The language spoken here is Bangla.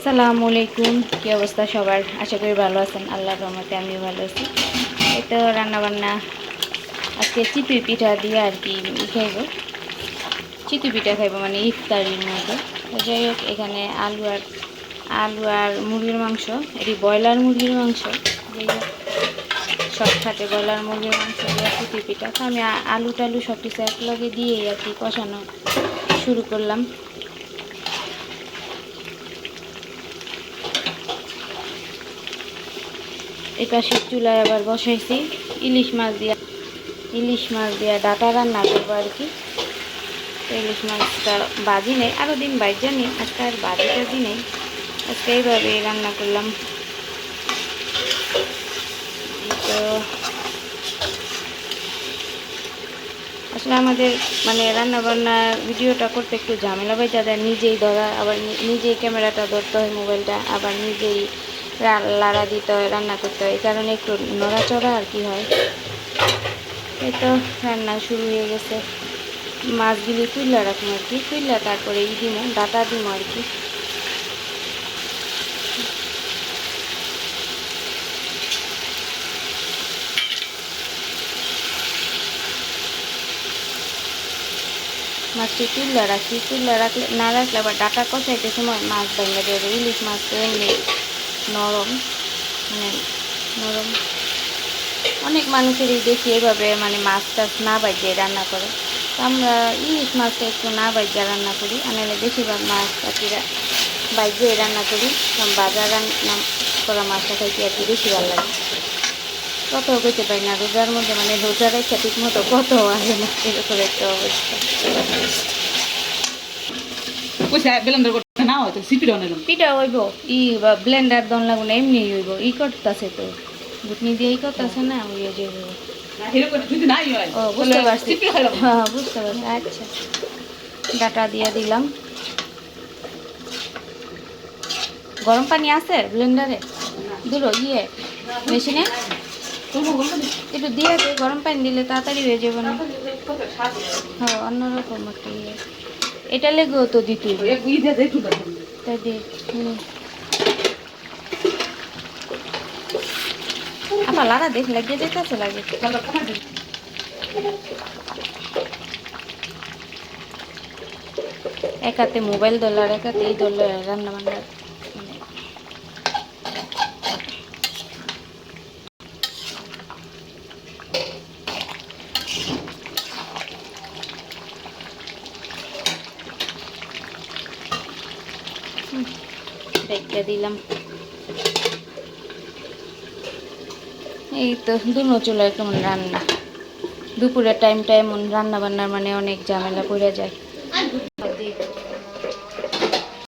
আসসালামু আলাইকুম। কী অবস্থা সবার? আশা করি ভালো আছেন। আল্লাহ রহমতে আমিও ভালো আছি। এই তো রান্নাবান্না, আজকে চিপি পিঠা দিয়ে আর কি খাইব। চিতু পিঠা খাইব মানে ইফতারির মধ্যে তো যাই হোক, এখানে আলু আর আলু আর মুরগির মাংস। এটি ব্রয়লার মুরগির মাংস। যাই হোক, সব খাতে ব্রয়লার মুরগির মাংস দিয়ে চিতু পিঠা। তো আমি আলু টালু সব কিছু একলগে দিয়েই আর কি কষানো শুরু করলাম। এই পাশে চুলায় আবার বসাইছি। ইলিশ মাছ দিয়া ইলিশ মাছ দিয়া ডাটা রান্না করব আর কি। ইলিশ মাছটা বাজি নেই আরও দিন বাইর জানি আজকে আর বাজি টাজি নেই। আজকে এইভাবে রান্না করলাম। তো। আসলে আমাদের মানে রান্না বান্নার ভিডিওটা করতে একটু ঝামেলা হয় যাদের নিজেই ধরা, আবার নিজেই ক্যামেরাটা ধরতে হয় মোবাইলটা, আবার নিজেই লাড়া দিতে হয়, রান্না করতে হয়। এই কারণে একটু নড়াচড়া আর কি হয়। এই তো রান্না শুরু হয়ে গেছে। মাছগুলি তুইলা রাখুন আর কি। তুইলা তারপরে ই দিব ডাটা দিব আর কি। মাছটি তুললে রাখি। তুললে রাখলে, না রাখলে আবার ডাটা কষাইতে সময় মাছ ভেঙে দেবে ইলিশ মাছ তো এমনি নরম মানে নরম। অনেক মানুষেরই দেখি এভাবে মানে মাছ টাছ না বাজিয়ে রান্না করে। তো আমরা ইলিশ মাছটা একটু না বাজিয়ে রান্না করি। আনালে বেশিরভাগ মাছ পাখিরা বাজিয়ে রান্না করি। কারণ বাজার রান্না করা মাছটা খাইতে আর কি বেশি ভালো লাগে। কত করতে পারি না। রোজার মধ্যে মানে রোজা রেখে ঠিক মতো কত আসে না। এরকম একটা অবস্থা। পয়সা বেলান্দার করতে না হয়তো পিঠা হইব। ই ব্লেন্ডার দন লাগু না এমনি হইব। ই করতেছে তো। ঘুটনি দিয়ে ই করতেছে না ওই যে হইব। এরকম যদি নাই হয় ও বুঝতে পারছি। হ্যাঁ বুঝতে পারছি। আচ্ছা। ডাটা দিয়ে দিলাম। গরম পানি আছে ব্লেন্ডারে দূর ইয়ে মেশিনে? না। একটু দিয়ে গরম পানি দিলে তাড়াতাড়ি হয়ে যাবে না। হয়। হ্যাঁ অন্যরকম একটা ইয়ে। এটা লেগেও তো দেখুন তাই দে হুম। আবার লারা দেখ লাগিয়ে যেতেছে লাগে এক হাতে মোবাইল আর এক হাতে এই ধরলে রান্না বান্না মানে হুম, রেখে দিলাম। এই তো দুনো চুলার কেমন রান্না। দুপুরের টাইমটা এমন রান্না বান্নার মানে অনেক ঝামেলা পড়ে যায়।